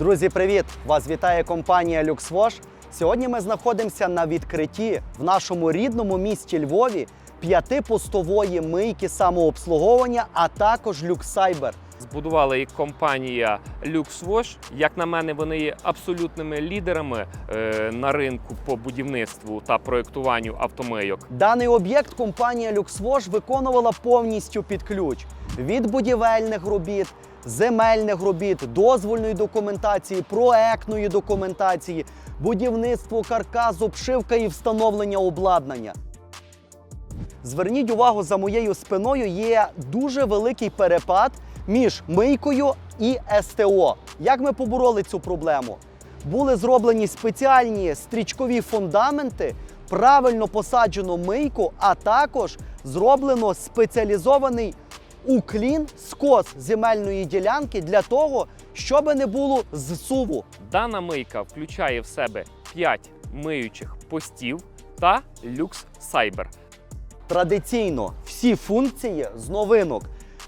Друзі, привіт! Вас вітає компанія LuxWash. Сьогодні ми знаходимося на відкритті в нашому рідному місті Львові п'ятипостової мийки самообслуговування, а також LuxCyber. Збудувала їх компанія LuxWash. Як на мене, вони є абсолютними лідерами е, на ринку по будівництву та проєктуванню автомийок. Даний об'єкт компанія LuxWash виконувала повністю під ключ від будівельних робіт, земельних робіт, дозвольної документації, проектної документації, будівництво каркасу, обшивка і встановлення обладнання. Зверніть увагу, за моєю спиною є дуже великий перепад між мийкою і СТО. Як ми побороли цю проблему? Були зроблені спеціальні стрічкові фундаменти, правильно посаджено мийку, а також зроблено спеціалізований уклін скос земельної ділянки для того, щоб не було зсуву. Дана мийка включає в себе 5 миючих постів та LuxCyber. Традиційно всі функції з новинок: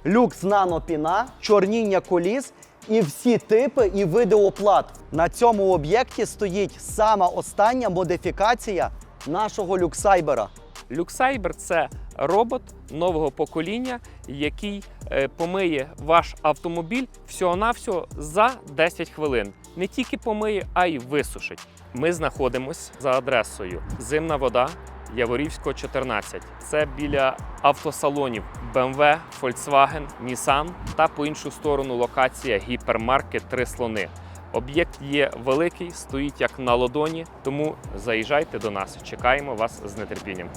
люкс нанопіна, чорніння коліс і всі типи і види оплат. На цьому об'єкті стоїть сама остання модифікація нашого люксайбера. LuxCyber – це робот нового покоління, який е, помиє ваш автомобіль всього-навсього за 10 хвилин. Не тільки помиє, а й висушить. Ми знаходимося за адресою Зимна вода. Яворівського 14. Це біля автосалонів BMW, Volkswagen, Nissan та по іншу сторону локація гіпермаркет Три слони. Об'єкт є великий, стоїть як на ладоні, тому заїжджайте до нас. Чекаємо вас з нетерпінням.